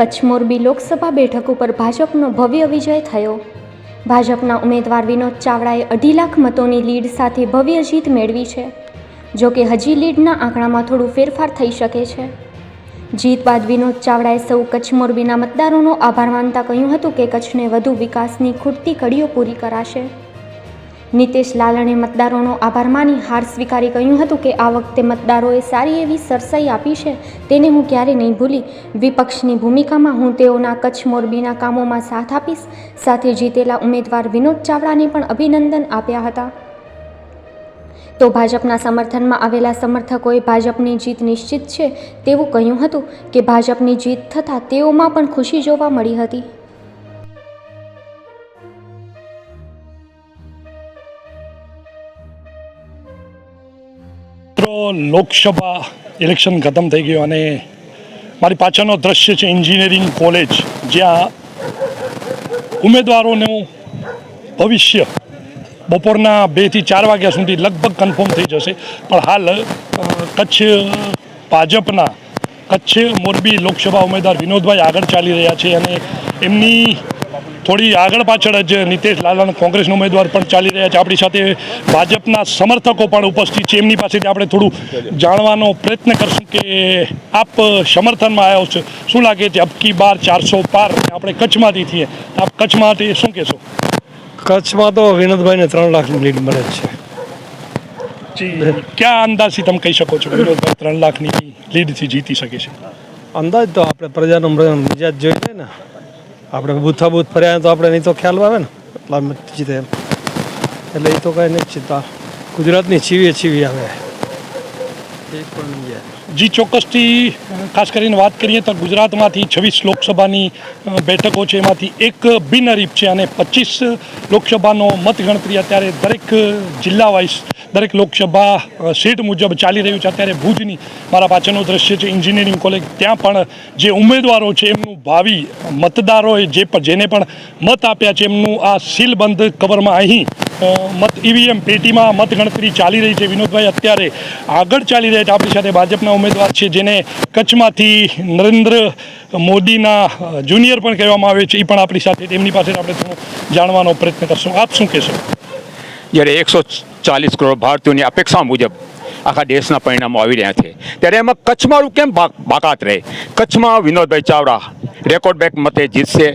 કચ્છ મોરબી લોકસભા બેઠક ઉપર ભાજપનો ભવ્ય વિજય થયો. ભાજપના ઉમેદવાર વિનોદ ચાવડાએ અઢી લાખ મતોની લીડ સાથે ભવ્ય જીત મેળવી છે, જો કે હજી લીડના આંકડામાં થોડું ફેરફાર થઈ શકે છે. જીત બાદ વિનોદ ચાવડાએ સૌ કચ્છ મોરબીના મતદારોનો આભાર માનતા કહ્યું હતું કે કચ્છને વધુ વિકાસની ખૂટતી કડીઓ પૂરી કરાશે. નીતેશ લાલણે મતદારોનો આભાર માની હાર સ્વીકારી કહ્યું હતું કે આ વખતે મતદારોએ સારી એવી સરસાઈ આપી છે, તેને હું ક્યારે નહીં ભૂલી. વિપક્ષની ભૂમિકામાં હું તેઓના કચ્છ મોરબીના કામોમાં સાથ આપીશ. સાથે જીતેલા ઉમેદવાર વિનોદ ચાવડાને પણ અભિનંદન આપ્યા હતા. તો ભાજપના સમર્થનમાં આવેલા સમર્થકોએ ભાજપની જીત નિશ્ચિત છે તેવું કહ્યું હતું કે ભાજપની જીત થતાં તેઓમાં પણ ખુશી જોવા મળી હતી. મિત્રો, લોકસભા ઇલેક્શન ખતમ થઈ ગયું અને મારી પાછળનો દ્રશ્ય છે એન્જિનિયરિંગ કોલેજ, જ્યાં ઉમેદવારોનું ભવિષ્ય બપોરના બેથી ચાર વાગ્યા સુધી લગભગ કન્ફર્મ થઈ જશે. પણ હાલ કચ્છ ભાજપના, કચ્છ મોરબી લોકસભા ઉમેદવાર વિનોદભાઈ આગળ ચાલી રહ્યા છે અને એમની થોડી આગળ પાછળ જ નીતિશ લાલન કોંગ્રેસના ઉમેદવાર પણ ચાલી રહ્યા છે. આપણી સાથે ભાજપના સમર્થકો પણ ઉપસ્થિત છે. એમની પાસેથી આપણે થોડું જાણવાનો પ્રયત્ન કરશું કે આપ સમર્થનમાં આવ્યો છો. શું લાગે છે? અબકી બાર ચારસો પાર આપણે કચ્છમાંથી છીએ. આપ કચ્છમાંથી શું કહેશો? કચ્છમાં તો વિનોદભાઈને ત્રણ લાખની લીડ મળે જ છે. ક્યાં અંદાજથી તમે કહી શકો છો વિનોદભાઈ ત્રણ લાખની લીડથી જીતી શકે છે? અંદાજ તો આપણે પ્રજાનો મજા મિજાજ જોઈ લે ને. આપણે બૂથા બૂથ ફર્યા તો આપણે નહીં તો ખ્યાલ આવે ને. એટલા જીતે એમ. એટલે એ તો કાંઈ નથી ચિંતા ગુજરાતની છીવીએ છીવી આવે. પણ જી ચોક્કસથી ખાસ કરીને વાત કરીએ તો ગુજરાતમાંથી છવ્વીસ લોકસભાની બેઠકો છે. એમાંથી એક બિનહરીફ છે અને પચીસ લોકસભાનો મતગણતરી અત્યારે દરેક જિલ્લા વાઇઝ દરેક લોકસભા સીટ મુજબ ચાલી રહ્યું છે. અત્યારે ભુજની મારા પાછળનું દ્રશ્ય છે એન્જિનિયરિંગ કોલેજ ત્યાં પણ જે ઉમેદવારો છે, એમનું ભાવિ મતદારોએ જે જેને પણ મત આપ્યા છે, એમનું આ સીલબંધ કવરમાં અહીં મત ઈવીએમ પેટીમાં મતગણતરી ચાલી રહી છે. વિનોદભાઈ, અત્યારે આગળ ચાલી રહ્યા છે. આપણી સાથે ભાજપના ઉમેદવાર છે, જેને કચ્છમાંથી નરેન્દ્ર મોદીના જુનિયર પણ કહેવામાં આવે છે. એ પણ આપણી સાથે એમની પાસે આપણે થોડું જાણવાનો પ્રયત્ન કરશું. આપ શું કહેશો? જ્યારે એકસો ચાલીસ કરોડ ભારતીયોની અપેક્ષા મુજબ આખા દેશના પરિણામો આવી રહ્યા છે. ત્યારે એમાં કચ્છમાં કેમ બાકાત રહે? કચ્છમાં વિનોદભાઈ ચાવડા રેકોર્ડ બેક મતે જીતશે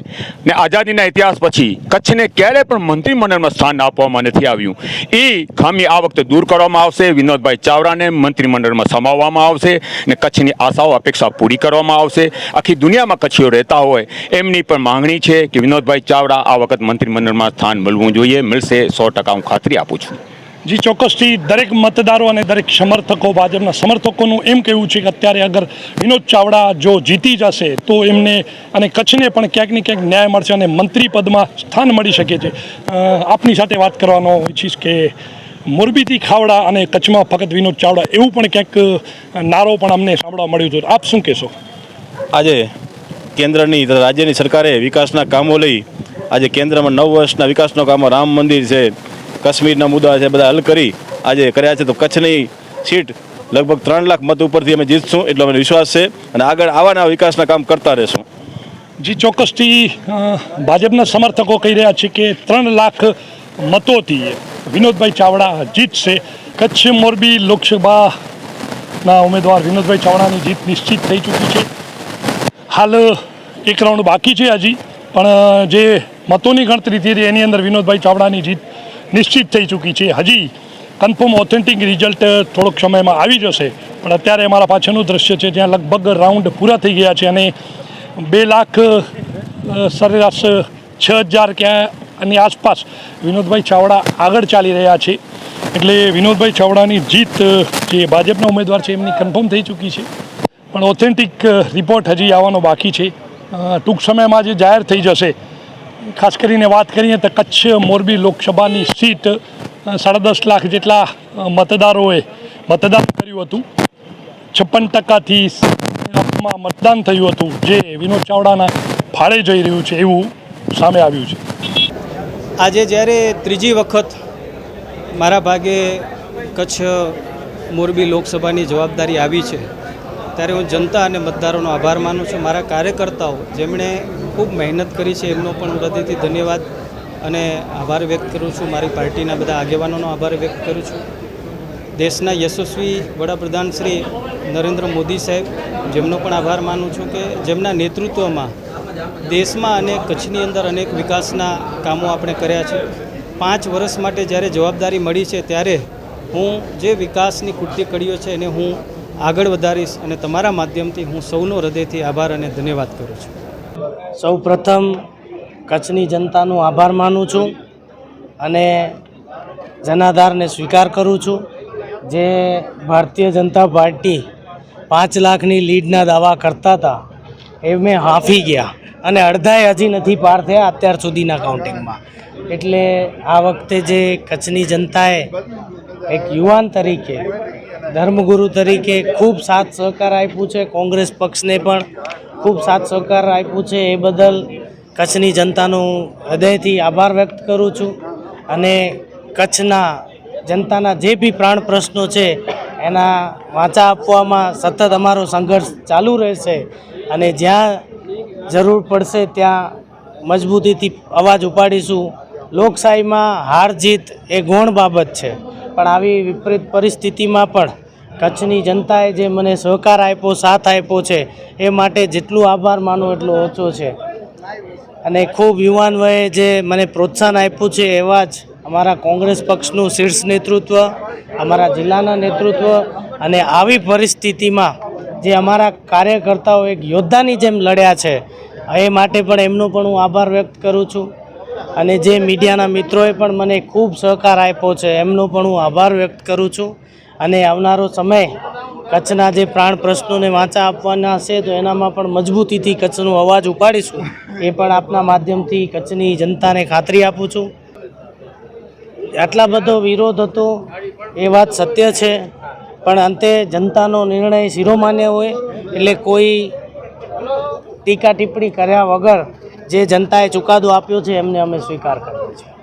ને આઝાદીના ઇતિહાસ પછી કચ્છને ક્યારેય પણ મંત્રીમંડળમાં સ્થાન આપવામાં નથી આવ્યું. એ ખામી આ વખતે દૂર કરવામાં આવશે. વિનોદભાઈ ચાવડાને મંત્રીમંડળમાં સમાવવામાં આવશે ને કચ્છની આશાઓ અપેક્ષા પૂરી કરવામાં આવશે. આખી દુનિયામાં કચ્છીઓ રહેતા હોય એમની પણ માંગણી છે કે વિનોદભાઈ ચાવડા આ વખત મંત્રીમંડળમાં સ્થાન મળવું જોઈએ. મળશે સો ટકા હું ખાતરી આપું છું. જી, ચોક્કસથી દરેક મતદારો અને દરેક સમર્થકો, ભાજપના સમર્થકોનું એમ કહેવું છે કે અત્યારે અગર વિનોદ ચાવડા જો જીતી જશે, તો એમને અને કચ્છને પણ ક્યાંક ને ક્યાંક ન્યાય મળશે અને મંત્રી પદમાં સ્થાન મળી શકે છે. આપની સાથે વાત કરવાનો ઈચ્છીશ કે મોરબીથી ખાવડા અને કચ્છમાં ફક્ત વિનોદ ચાવડા, એવું પણ ક્યાંક નારો પણ અમને સાંભળવા મળ્યું હતું આપ શું કહેશો? આજે કેન્દ્રની, રાજ્યની સરકારે વિકાસના કામો લઈ, આજે કેન્દ્રમાં નવ વર્ષના વિકાસનો કામો, રામ મંદિર છે કાશ્મીરના મુદ્દા છે, બધા હલ કરી આજે કર્યા છે, તો કચ્છની સીટ લગભગ ત્રણ લાખ મત ઉપરથી અમે જીતશું એટલો મને વિશ્વાસ છે અને આગળ આવાના વિકાસના કામ કરતા રહેશું. જી, ચોક્કસથી ભાજપના સમર્થકો કહી રહ્યા છે કે ત્રણ લાખ મતોથી વિનોદભાઈ ચાવડા જીતશે. કચ્છ મોરબી લોકસભાના ઉમેદવાર વિનોદભાઈ ચાવડાની જીત નિશ્ચિત થઈ ચૂકી છે. હાલ એક રાઉન્ડ બાકી છે હજી, પણ જે મતોની ગણતરી થઈ રહી, એની અંદર વિનોદભાઈ ચાવડાની જીત નિશ્ચિત થઈ ચૂકી છે. હજી કન્ફર્મ ઓથેન્ટિક રિઝલ્ટ થોડોક સમયમાં આવી જશે. પણ અત્યારે અમારા પાછળનું દ્રશ્ય છે, જ્યાં લગભગ રાઉન્ડ પૂરા થઈ ગયા છે અને બે લાખ સરેરાશ છ હજાર ક્યાં ની આસપાસ વિનોદભાઈ ચાવડા આગળ ચાલી રહ્યા છે. એટલે વિનોદભાઈ ચાવડાની જીત જે ભાજપના ઉમેદવાર છે, એમની કન્ફર્મ થઈ ચૂકી છે. પણ ઓથેન્ટિક રિપોર્ટ હજી આવવાનો બાકી છે. ટૂંક સમયમાં જે જાહેર થઈ જશે ખાસ કરીને વાત કરીએ તો કચ્છ મોરબી લોકસભાની સીટ સાડા દસ લાખ જેટલા મતદારોએ મતદાન કર્યું હતું. છપ્પન ટકાથી મતદાન થયું હતું, જે વિનોદ ચાવડાના ફાળે જઈ રહ્યું છે એવું સામે આવ્યું છે. આજે જ્યારે ત્રીજી વખત મારા ભાગે કચ્છ મોરબી લોકસભાની જવાબદારી આવી છે, ત્યારે હું જનતા અને મતદારોનો આભાર માનું છું. મારા કાર્યકર્તાઓ, જેમણે ખૂબ મહેનત કરી છે એમનો પણ હું હૃદયથી ધન્યવાદ અને આભાર વ્યક્ત કરું છું. મારી પાર્ટીના બધા આગેવાનોનો આભાર વ્યક્ત કરું છું. દેશના યશસ્વી વડાપ્રધાન શ્રી નરેન્દ્ર મોદી સાહેબ, જેમનો પણ આભાર માનું છું કે જેમના નેતૃત્વમાં દેશમાં અને કચ્છની અંદર અનેક વિકાસના કામો આપણે કર્યા છે. પાંચ વર્ષ માટે જ્યારે જવાબદારી મળી છે ત્યારે હું જે વિકાસની કૃત્ય કડીઓ છે એને હું આગળ વધારીશ અને તમારા માધ્યમથી હું સૌનો હૃદયથી આભાર અને ધન્યવાદ કરું છું. સૌ પ્રથમ કચ્છની જનતાનો આભાર માનું છું અને જનાધારને સ્વીકાર કરું છું જે ભારતીય જનતા પાર્ટી પાંચ લાખની લીડના દાવા કરતા હતા એ મેં હાંફી ગયા અને અડધાએ હજી નથી પાર થયા અત્યાર સુધીના કાઉન્ટિંગમાં એટલે આ વખતે જે કચ્છની જનતાએ એક યુવાન તરીકે ધર્મગુરુ તરીકે ખૂબ સાથ સહકાર આપ્યું છે. કોંગ્રેસ પક્ષને પણ ખૂબ સાથ સહકાર આપ્યું છે. એ બદલ કચ્છની જનતાનો હૃદયથી આભાર વ્યક્ત કરું છું અને કચ્છના જનતાના જે બી પ્રાણ પ્રશ્નો છે એના વાંચા આપવામાં સતત અમારો સંઘર્ષ ચાલુ રહેશે અને જ્યાં જરૂર પડશે ત્યાં મજબૂતીથી અવાજ ઉપાડીશું. લોકશાહીમાં હાર જીત એ ગૌણ બાબત છે. પણ આવી વિપરીત પરિસ્થિતિમાં પણ કચ્છની જનતાએ જે મને સહકાર આપ્યો, સાથ આપ્યો છે, એ માટે જેટલું આભાર માનો એટલો ઓછો છે. અને ખૂબ યુવાન વયે જે મને પ્રોત્સાહન આપ્યું છે એવા જ અમારા કોંગ્રેસ પક્ષનું શીર્ષ નેતૃત્વ, અમારા જિલ્લાના નેતૃત્વ અને આવી પરિસ્થિતિમાં જે અમારા કાર્યકર્તાઓ એક યોદ્ધાની જેમ લડ્યા છે, એ માટે પણ એમનો પણ હું આભાર વ્યક્ત કરું છું. અને જે મીડિયાના મિત્રોએ પણ મને ખૂબ સહકાર આપ્યો છે, એમનો પણ હું આભાર વ્યક્ત કરું છું. અને આવનારો સમય કચ્છના જે પ્રાણ પ્રશ્નોને વાંચા આપવાના હશે, તો એનામાં પણ મજબૂતીથી કચ્છનો અવાજ ઉપાડીશું. એ પણ આપના માધ્યમથી કચ્છની જનતાને ખાતરી આપું છું. આટલા બધો વિરોધ હતો, એ વાત સત્ય છે, પણ અંતે જનતાનો નિર્ણય શિરોમાન્ય હોય, એટલે કોઈ ટીકા ટિપ્પણી કર્યા વગર જે જનતાએ ચુકાદો આપ્યો છે, એમને અમે સ્વીકાર કરીએ છીએ.